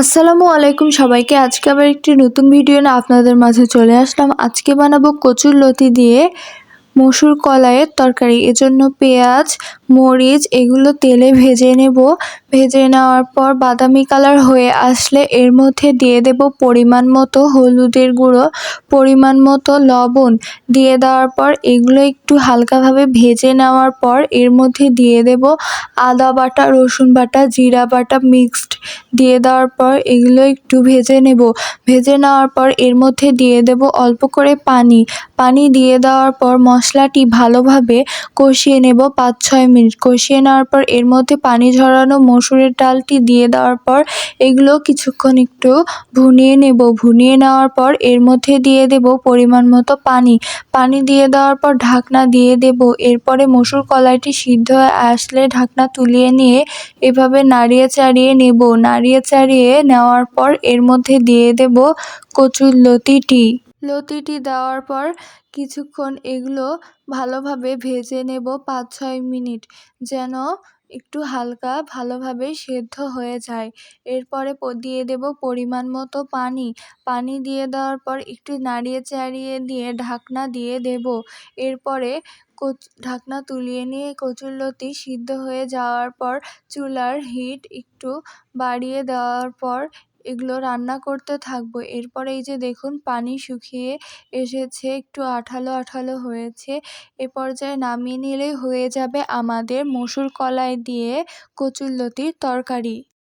আসসালামু আলাইকুম সবাইকে। আজকে আবার একটি নতুন ভিডিও না আপনাদের মাঝে চলে আসলাম। আজকে বানাবো কচুর লতি দিয়ে মসুর কলাইয়ের তরকারি। এজন্য পেঁয়াজ মরিচ, এগুলো তেলে ভেজে নেব। ভেজে নেওয়ার পর বাদামি কালার হয়ে আসলে এর মধ্যে দিয়ে দেব পরিমাণ মতো হলুদের গুঁড়ো, পরিমাণ মতো লবণ। দিয়ে দেওয়ার পর এগুলো একটু হালকাভাবে ভেজে নেওয়ার পর এর মধ্যে দিয়ে দেব আদা বাটা, রসুন বাটা, জিরা বাটা মিক্সড। দিয়ে দেওয়ার পর এগুলো একটু ভেজে নেব। ভেজে নেওয়ার পর এর মধ্যে দিয়ে দেব অল্প করে পানি। পানি দিয়ে দেওয়ার পর মশলাটি ভালোভাবে কষিয়ে নেব পাঁচ ছয় মিনিট কষিয়ে নেওয়ার পর, এর মধ্যে পানি ঝরানো মসুরের ডালটি দিয়ে দেওয়ার পর, এগুলো কিছুক্ষণ একটু ভুনিয়ে নেব। ভুনিয়ে নেওয়ার পর, এর মধ্যে দিয়ে দেব পরিমাণ মতো পানি। পানি দিয়ে দেওয়ার পর, ঢাকনা দিয়ে দেব। এরপরে মসুর কলাইটি সিদ্ধ হয়ে আসলে ঢাকনা তুলিয়ে নিয়ে এভাবে নাড়িয়ে চাড়িয়ে নেব। নাড়িয়ে চাড়িয়ে নেওয়ার পর, এর মধ্যে দিয়ে দেব কচুর লতিটি। লতিটি দেওয়ার পর কিছুক্ষণ এগুলো ভালোভাবে ভেজে নেব পাঁচ ছয় মিনিট, যেন একটু হালকা ভালোভাবে সেদ্ধ হয়ে যায়। এরপরে দিয়ে দেব পরিমাণ মতো পানি। পানি দিয়ে দেওয়ার পর একটু নাড়িয়ে চাড়িয়ে দিয়ে ঢাকনা দিয়ে দেব। এরপরে ঢাকনা তুলিয়ে নিয়ে কচুরলতি সিদ্ধ হয়ে যাওয়ার পর চুলার হিট একটু বাড়িয়ে দেওয়ার পর এগুলো রান্না করতে থাকব। এরপরে এই যে দেখুন, পানি শুকিয়ে এসেছে, একটু আঠালো আঠালো হয়েছে। এ পর্যায়ে নামিয়ে নিলেই হয়ে যাবে আমাদের মসুর কলাই দিয়ে কচুরলতির তরকারি।